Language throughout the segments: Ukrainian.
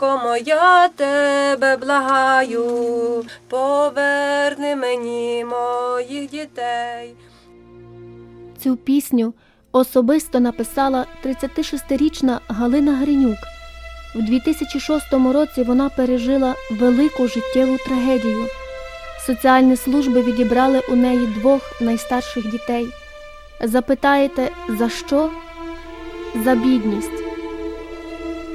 Матінко моя тебе благаю, поверни мені моїх дітей. Цю пісню особисто написала 36-річна Галина Гринюк. У 2006 році вона пережила велику життєву трагедію. Соціальні служби відібрали у неї двох найстарших дітей. Запитаєте, за що? За бідність.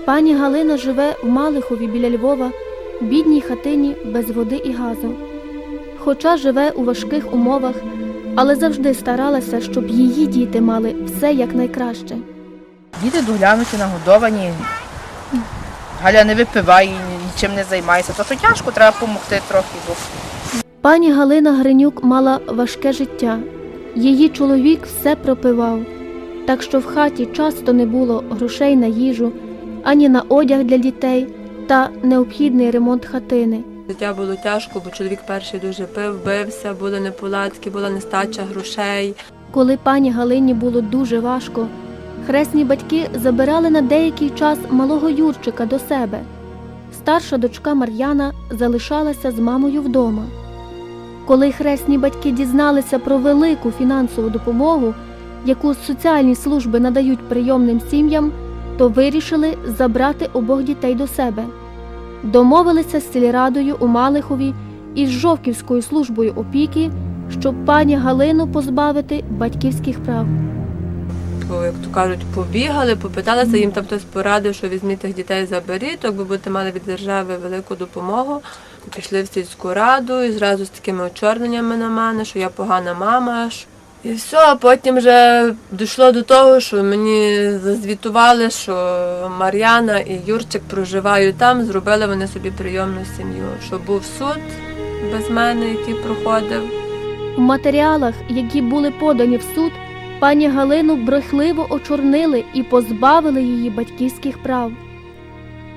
Пані Галина живе в Малихові біля Львова, в бідній хатині без води і газу. Хоча живе у важких умовах, але завжди старалася, щоб її діти мали все якнайкраще. Діти доглянуті, нагодовані. Галя не випиває, нічим не займається. То що тяжко, треба допомогти трохи. Пані Галина Гринюк мала важке життя. Її чоловік все пропивав, так що в хаті часто не було грошей на їжу, ані на одяг для дітей та необхідний ремонт хатини. Життя було тяжко, бо чоловік перший дуже пив, бився, були неполадки, була нестача грошей. Коли пані Галині було дуже важко, хресні батьки забирали на деякий час малого Юрчика до себе. Старша дочка Мар'яна залишалася з мамою вдома. Коли хресні батьки дізналися про велику фінансову допомогу, яку соціальні служби надають прийомним сім'ям, то вирішили забрати обох дітей до себе. Домовилися з сільрадою у Малихові і з Жовківською службою опіки, щоб пані Галину позбавити батьківських прав. Як то кажуть, побігали, попиталися, їм там хтось порадив, що візьміть тих дітей заберіть, так би будете мали від держави велику допомогу. Пішли в сільську раду і зразу з такими очорненнями на мене, що я погана мама. що- І все, а потім вже дійшло до того, що мені зазвітували, що Мар'яна і Юрчик проживають там, зробили вони собі прийомну сім'ю. Що був суд без мене, який проходив. У матеріалах, які були подані в суд, пані Галину брехливо очорнили і позбавили її батьківських прав.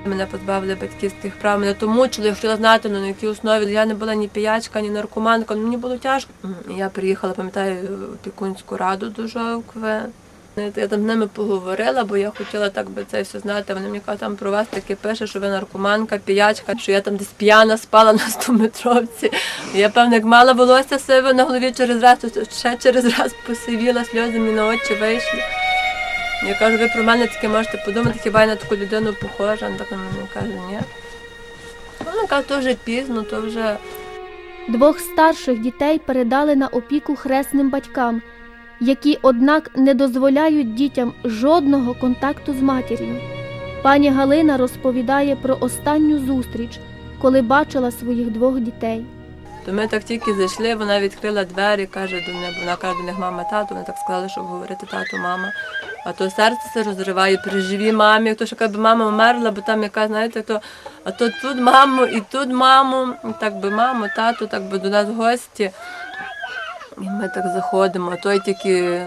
Мене позбавили батьківських прав, мене то мучили, я хотіла знати, ну, на якій основі. Я не була ні піячка, ні наркоманка, ну, мені було тяжко. Я приїхала, пам'ятаю, в опікунську раду до Жовкви. Я там з ними поговорила, бо я хотіла так би це все знати. Вони мені кажуть, там про вас таке пише, що ви наркоманка, піячка, що я там десь п'яна спала на 100-метровці. Я, певно, як мала волосся себе на голові через раз, то ще через раз посивіла, сльози мені на очі вийшли. Я кажу, ви про мене таке можете подумати, хіба я на таку людину похожа? Вона так на мене каже, ні. Вона каже, то вже пізно, то вже Двох старших дітей передали на опіку хресним батькам, які, однак, не дозволяють дітям жодного контакту з матір'ю. Пані Галина розповідає про останню зустріч, коли бачила своїх двох дітей. То ми так тільки зайшли, вона відкрила двері, каже до мене, вона каже до них мама, тато. Вони так сказали, щоб говорити тато, мама. А то серце се розриває при живій мамі, то що каже, мама вмерла, бо там яка, знаєте, то а то тут маму і тут маму, так би маму, тато, так би до нас гості. І ми так заходимо, а той тільки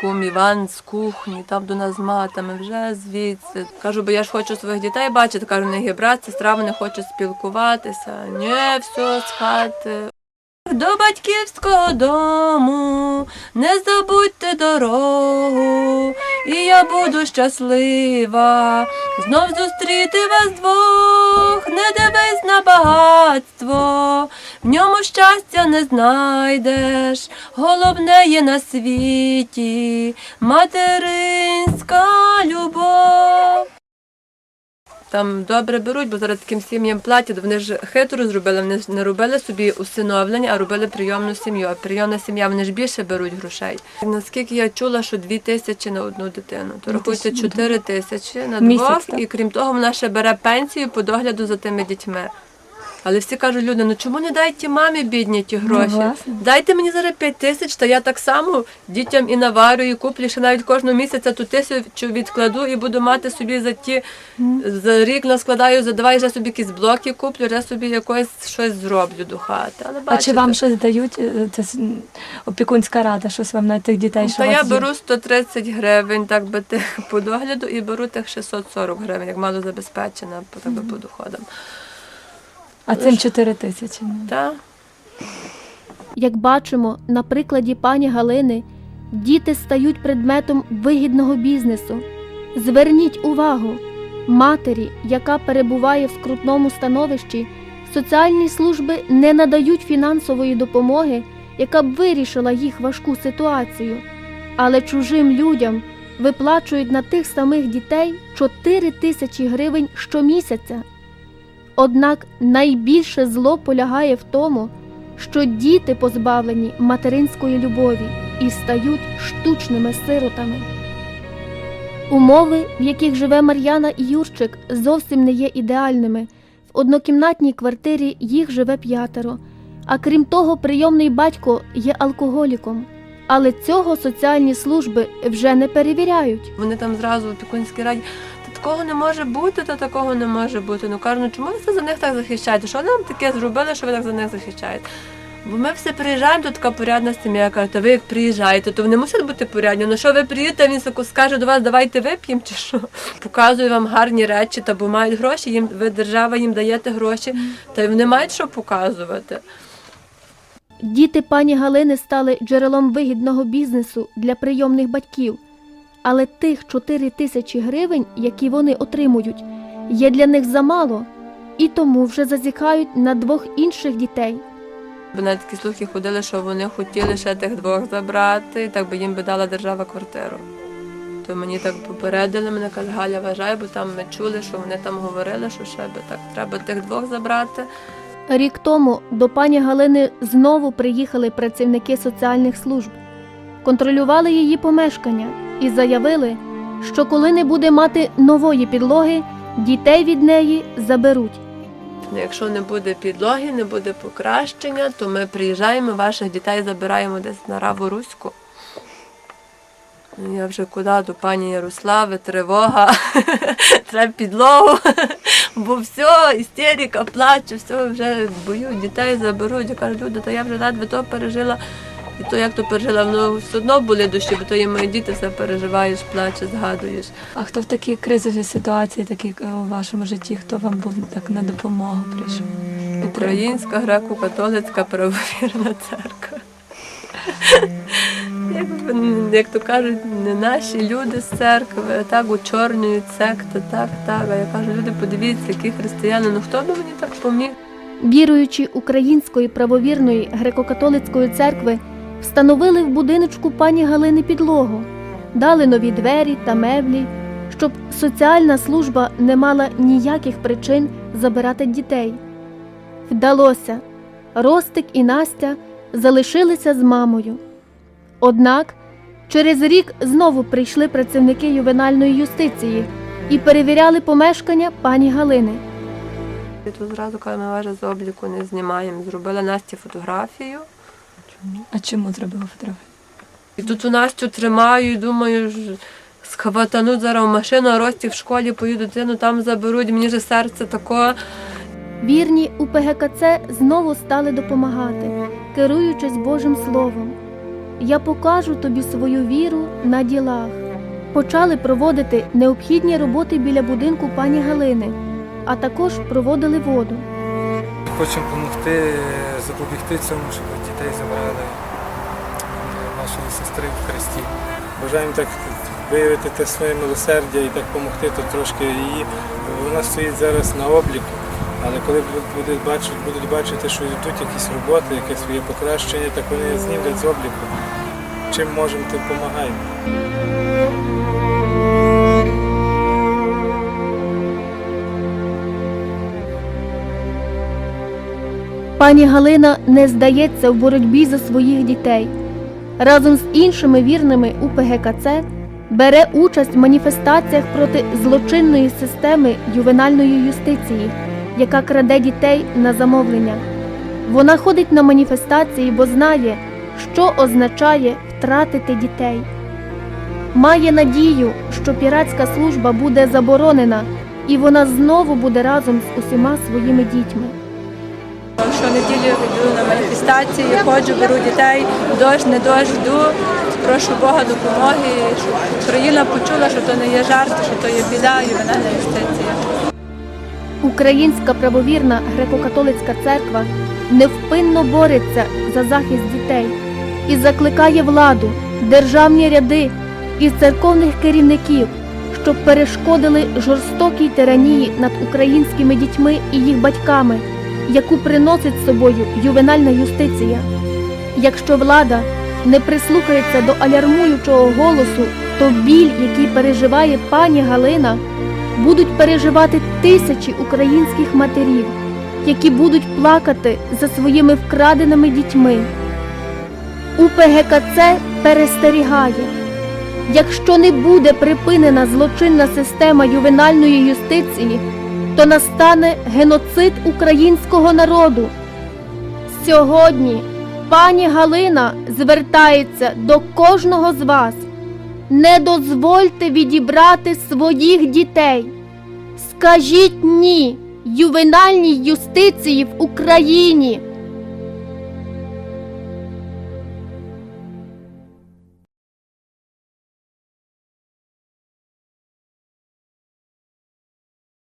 кум Іван з кухні, там до нас з матами, вже звідси. Кажу, бо я ж хочу своїх дітей бачити. Кажу, них є брат, сестра, вони хочуть спілкуватися. Ні, все з хати. До батьківського дому не забудьте дорогу, і я буду щаслива знов зустріти вас двох, не дивись на багатство, в ньому щастя не знайдеш, головне є на світі материнська любов. Там добре беруть, бо зараз таким сім'ям платять. Вони ж хитро зробили, вони ж не робили собі усиновлення, а робили прийомну сім'ю. А прийомна сім'я вони ж більше беруть грошей. Наскільки я чула, що дві тисячі на одну дитину, то рахується чотири тисячі на двох, і крім того, вона ще бере пенсію по догляду за тими дітьми. Але всі кажуть, люди, ну чому не дайте мамі бідні ті гроші? власне. Дайте мені зараз 5 тисяч, та я так само дітям і наварю, і куплю, ще навіть кожного місяця ту тисячу відкладу і буду мати собі за ті за рік наскладаю, за два і вже собі якісь блоки куплю, вже собі якось щось зроблю до хати. Але А чи вам щось дають? е, Це опікунська рада, щось вам на тих дітей, що Та я є? беру 130 гривень, так би тих по догляду, і беру тих 640 гривень, як мало забезпечена по так би по доходам. А цим 4 тисячі. ну. Та Як бачимо, на прикладі пані Галини, діти стають предметом вигідного бізнесу. Зверніть увагу, матері, яка перебуває в скрутному становищі, соціальні служби не надають фінансової допомоги, яка б вирішила їх важку ситуацію, але чужим людям виплачують на тих самих дітей 4 тисячі гривень щомісяця. Однак найбільше зло полягає в тому, що діти позбавлені материнської любові і стають штучними сиротами. Умови, в яких живе Мар'яна і Юрчик, зовсім не є ідеальними. В однокімнатній квартирі їх живе п'ятеро. А крім того, прийомний батько є алкоголіком. Але цього соціальні служби вже не перевіряють. Вони там зразу в опікунській раді. Та такого не може бути, та такого не може бути. Ну кажуть, ну чому ви це за них так захищаєте? Що вони нам таке зробили, що ви так за них захищаєте? Бо ми все приїжджаємо, тут така порядна сім'я, каже, та ви як приїжджаєте, то вони мусять бути порядні. Ну що ви приїдете, він скаже до вас, давайте вип'ємо чи що. Показує вам гарні речі, та бо мають гроші, їм ви держава їм даєте гроші, та вони мають що показувати. Діти пані Галини стали джерелом вигідного бізнесу для прийомних батьків. Але тих 4 тисячі гривень, які вони отримують, є для них замало, і тому вже зазіхають на двох інших дітей. Бо навіть такі слухи ходили, що вони хотіли ще тих двох забрати, так би їм би дала держава квартиру. То мені так попередили, мене каже, Галя, вважай, бо там ми чули, що вони там говорили, що ще би так треба тих двох забрати. Рік тому до пані Галини знову приїхали працівники соціальних служб, контролювали її помешкання і заявили, що коли не буде мати нової підлоги, дітей від неї заберуть. Якщо не буде підлоги, не буде покращення, то ми приїжджаємо, ваших дітей забираємо десь на Раву Руську. Я вже куди до пані Ярослави, тривога, треба підлогу, бо все, істерика, плачу, все, вже бою, дітей заберуть. Я кажу, люди, та я вже ледве то пережила. І то, як то пережила, воно все одно були душі, бо то є мої діти, все переживаєш, плачеш, згадуєш. А хто в такій кризовій ситуації, такі е, у вашому житті, хто вам був так на допомогу прийшов? Українська греко-католицька правовірна церква. Якби, як то кажуть, не наші люди з церкви, а так учорнюють секти, так, так. А я кажу, люди, подивіться, які християни, ну хто би мені так поміг? Віруючі Української правовірної греко-католицької церкви встановили в будиночку пані Галини підлогу, дали нові двері та меблі, щоб соціальна служба не мала ніяких причин забирати дітей. Вдалося. Ростик і Настя залишилися з мамою. Однак через рік знову прийшли працівники ювенальної юстиції і перевіряли помешкання пані Галини. Тут зразу важе з обліку не знімаємо. Зробила Насті фотографію. А чому зробила фотографію? І тут у Настю тримаю і думаю, схватануть зараз в машину, а Рості в школі поїду дитину, там заберуть, мені же серце таке. Вірні у ПГКЦ знову стали допомагати, керуючись Божим Словом. Я покажу тобі свою віру на ділах. Почали проводити необхідні роботи біля будинку пані Галини, а також проводили воду. Хочемо допомогти запобігти цьому, щоб дітей забрали нашої сестри в Христі. Бажаємо так виявити те своє милосердя і так допомогти то трошки її. Вона стоїть зараз на обліку, але коли будуть- бачити, будуть бачити, що йдуть якісь роботи, якесь своє покращення, так вони знімлять з обліку. Чим можемо, тим допомагаємо. Пані Галина не здається в боротьбі за своїх дітей. Разом з іншими вірними у ПГКЦ бере участь в маніфестаціях проти злочинної системи ювенальної юстиції, яка краде дітей на замовлення. Вона ходить на маніфестації, бо знає, що означає втратити дітей. Має надію, що піратська служба буде заборонена, і вона знову буде разом з усіма своїми дітьми. Щонеділі йду на маніфестації, ходжу, беру дітей, дощ, не дощ, йду. Прошу Бога допомоги, щоб Україна почула, що то не є жарт, що то є біда, ювенальна юстиція. Українська правовірна греко-католицька церква невпинно бореться за захист дітей і закликає владу, державні ряди і церковних керівників, щоб перешкодили жорстокій тиранії над українськими дітьми і їх батьками, яку приносить з собою ювенальна юстиція. Якщо влада не прислухається до алярмуючого голосу, то біль, який переживає пані Галина, будуть переживати тисячі українських матерів, які будуть плакати за своїми вкраденими дітьми. УПГКЦ перестерігає. Якщо не буде припинена злочинна система ювенальної юстиції, то настане геноцид українського народу. Сьогодні пані Галина звертається до кожного з вас. Не дозвольте відібрати своїх дітей. Скажіть ні ювенальній юстиції в Україні.